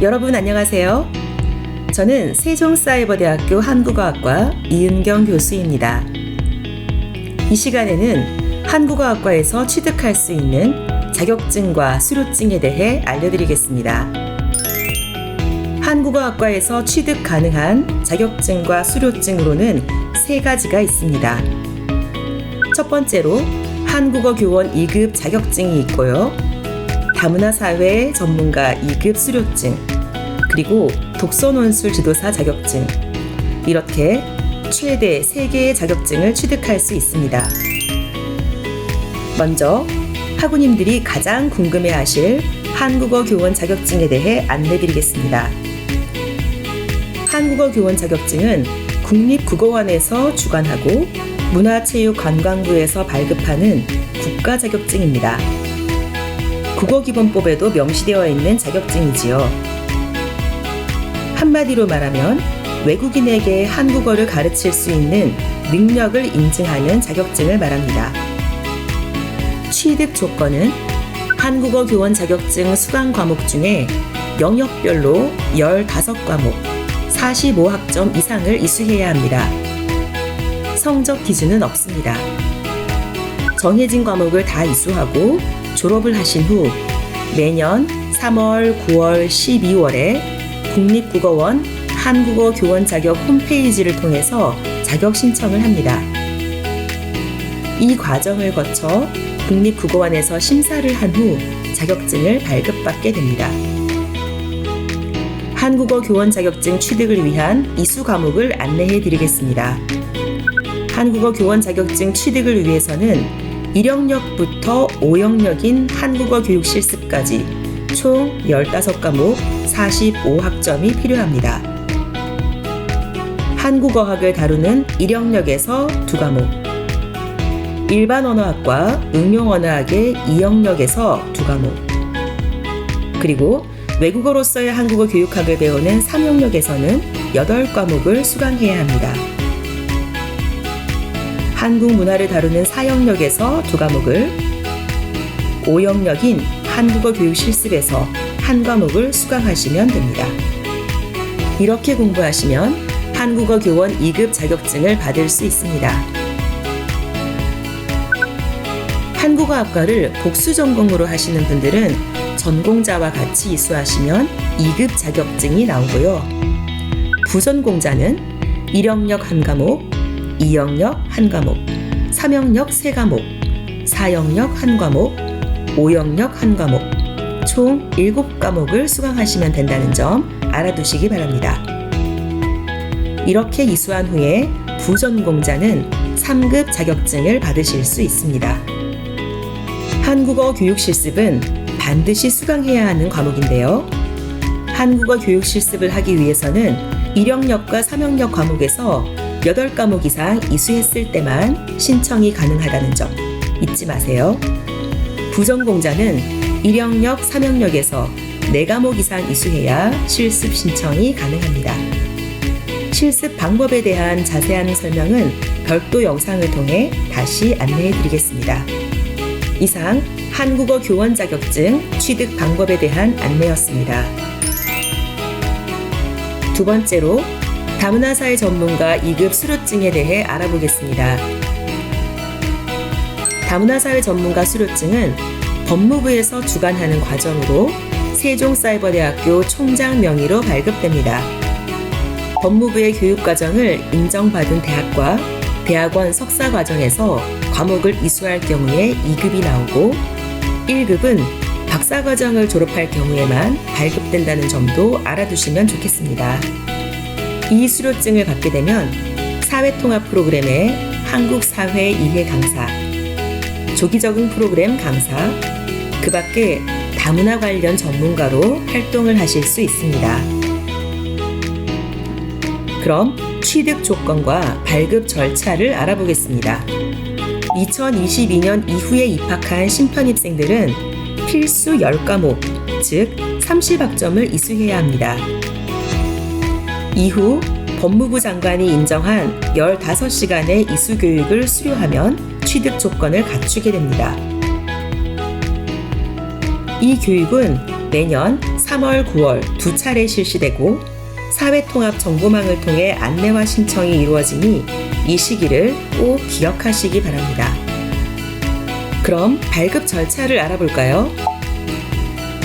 여러분 안녕하세요. 저는 세종사이버대학교 한국어학과 이은경 교수입니다. 이 시간에는 한국어학과에서 취득할 수 있는 자격증과 수료증에 대해 알려드리겠습니다. 한국어학과에서 취득 가능한 자격증과 수료증으로는 세 가지가 있습니다. 첫 번째로 한국어 교원 2급 자격증이 있고요. 다문화 사회 전문가 2급 수료증, 그리고 독서 논술 지도사 자격증. 이렇게 최대 3개의 자격증을 취득할 수 있습니다. 먼저 학우님들이 가장 궁금해 하실 한국어 교원 자격증에 대해 안내 드리겠습니다. 한국어 교원 자격증은 국립국어원에서 주관하고 문화체육관광부에서 발급하는 국가 자격증입니다. 국어기본법에도 명시되어 있는 자격증이지요. 한마디로 말하면 외국인에게 한국어를 가르칠 수 있는 능력을 인증하는 자격증을 말합니다. 취득 조건은 한국어 교원 자격증 수강 과목 중에 영역별로 15과목, 45학점 이상을 이수해야 합니다. 성적 기준은 없습니다. 정해진 과목을 다 이수하고 졸업을 하신 후 매년 3월, 9월, 12월에 국립국어원 한국어 교원 자격 홈페이지를 통해서 자격 신청을 합니다. 이 과정을 거쳐 국립국어원에서 심사를 한 후 자격증을 발급받게 됩니다. 한국어 교원 자격증 취득을 위한 이수 과목을 안내해 드리겠습니다. 한국어 교원 자격증 취득을 위해서는 1영역부터 5영역인 한국어 교육 실습까지 총 15과목 45학점이 필요합니다. 한국어학을 다루는 1영역에서 2과목, 일반 언어학과 응용 언어학의 2영역에서 2과목, 그리고 외국어로서의 한국어 교육학을 배우는 3영역에서는 8과목을 수강해야 합니다. 한국 문화를 다루는 4영역에서 2과목을, 5영역인 한국어 교육 실습에서 한 과목을 수강하시면 됩니다. 이렇게 공부하시면 한국어 교원 2급 자격증을 받을 수 있습니다. 한국어 학과를 복수 전공으로 하시는 분들은 전공자와 같이 이수하시면 2급 자격증이 나오고요. 부전공자는 1영역 한 과목, 2영역 한 과목, 3영역 세 과목, 4영역 한 과목, 5영역 한 과목, 총 7과목을 수강하시면 된다는 점 알아두시기 바랍니다. 이렇게 이수한 후에 부전공자는 3급 자격증을 받으실 수 있습니다. 한국어 교육 실습은 반드시 수강해야 하는 과목인데요. 한국어 교육 실습을 하기 위해서는 1영역과 3영역 과목에서 8과목 이상 이수했을 때만 신청이 가능하다는 점 잊지 마세요. 부전공자는 1영역, 3영역에서 4과목 이상 이수해야 실습 신청이 가능합니다. 실습 방법에 대한 자세한 설명은 별도 영상을 통해 다시 안내해 드리겠습니다. 이상 한국어 교원 자격증 취득 방법에 대한 안내였습니다. 두 번째로 다문화 사회 전문가 2급 수료증에 대해 알아보겠습니다. 다문화 사회 전문가 수료증은 법무부에서 주관하는 과정으로 세종사이버대학교 총장 명의로 발급됩니다. 법무부의 교육과정을 인정받은 대학과 대학원 석사 과정에서 과목을 이수할 경우에 2급이 나오고 1급은 박사 과정을 졸업할 경우에만 발급된다는 점도 알아두시면 좋겠습니다. 이 수료증을 받게 되면 사회통합 프로그램의 한국 사회 이해 강사, 조기 적응 프로그램 강사, 그 밖에 다문화 관련 전문가로 활동을 하실 수 있습니다. 그럼 취득 조건과 발급 절차를 알아보겠습니다. 2022년 이후에 입학한 신편입생들은 필수 10과목, 즉 30학점을 이수해야 합니다. 이후 법무부 장관이 인정한 15시간의 이수 교육을 수료하면 취득 조건을 갖추게 됩니다. 이 교육은 매년 3월, 9월 두 차례 실시되고 사회통합 정보망을 통해 안내와 신청이 이루어지니 이 시기를 꼭 기억하시기 바랍니다. 그럼 발급 절차를 알아볼까요?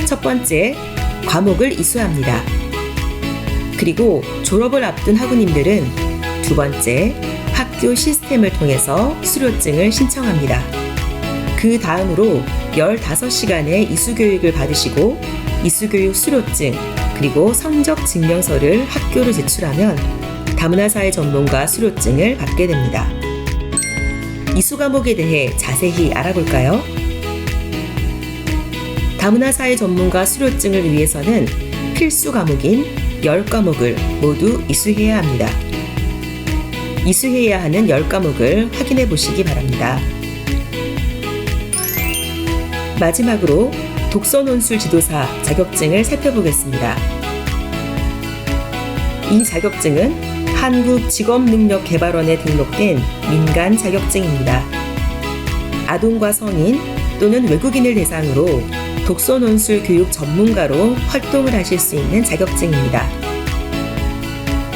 첫 번째, 과목을 이수합니다. 그리고 졸업을 앞둔 학우님들은 두 번째, 학교 시스템을 통해서 수료증을 신청합니다. 그 다음으로 15시간의 이수교육을 받으시고 이수교육 수료증 그리고 성적 증명서를 학교로 제출하면 다문화사회 전문가 수료증을 받게 됩니다. 이수 과목에 대해 자세히 알아볼까요? 다문화사회 전문가 수료증을 위해서는 필수 과목인 10과목을 모두 이수해야 합니다. 이수해야 하는 10과목을 확인해 보시기 바랍니다. 마지막으로 독서 논술 지도사 자격증을 살펴보겠습니다. 이 자격증은 한국직업능력개발원에 등록된 민간 자격증입니다. 아동과 성인 또는 외국인을 대상으로 독서 논술 교육 전문가로 활동을 하실 수 있는 자격증입니다.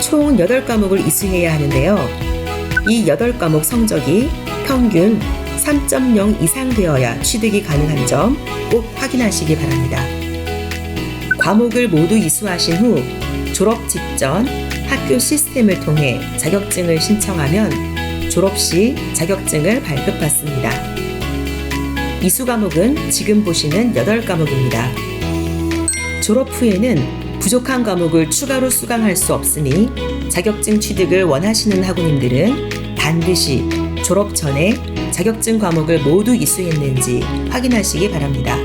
총 8과목을 이수해야 하는데요. 이 8과목 성적이 평균 3.0 이상 되어야 취득이 가능한 점 꼭 확인하시기 바랍니다. 과목을 모두 이수하신 후 졸업 직전 학교 시스템을 통해 자격증을 신청하면 졸업 시 자격증을 발급받습니다. 이수 과목은 지금 보시는 8과목입니다. 졸업 후에는 부족한 과목을 추가로 수강할 수 없으니 자격증 취득을 원하시는 학우님들은 반드시 졸업 전에 자격증 과목을 모두 이수했는지 확인하시기 바랍니다.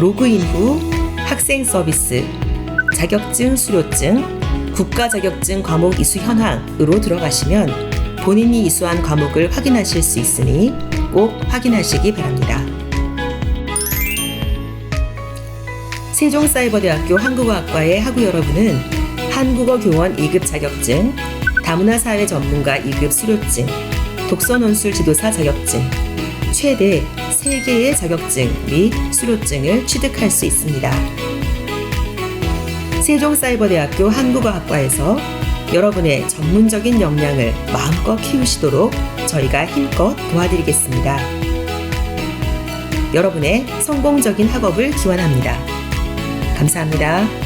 로그인 후 학생 서비스, 자격증 수료증, 국가 자격증 과목 이수 현황으로 들어가시면 본인이 이수한 과목을 확인하실 수 있으니 꼭 확인하시기 바랍니다. 세종사이버대학교 한국어학과의 학우 여러분은 한국어 교원 2급 자격증, 다문화 사회 전문가 2급 수료증, 독서논술 지도사 자격증, 최대 3개의 자격증 및 수료증을 취득할 수 있습니다. 세종사이버대학교 한국어학과에서 여러분의 전문적인 역량을 마음껏 키우시도록 저희가 힘껏 도와드리겠습니다. 여러분의 성공적인 학업을 기원합니다. 감사합니다.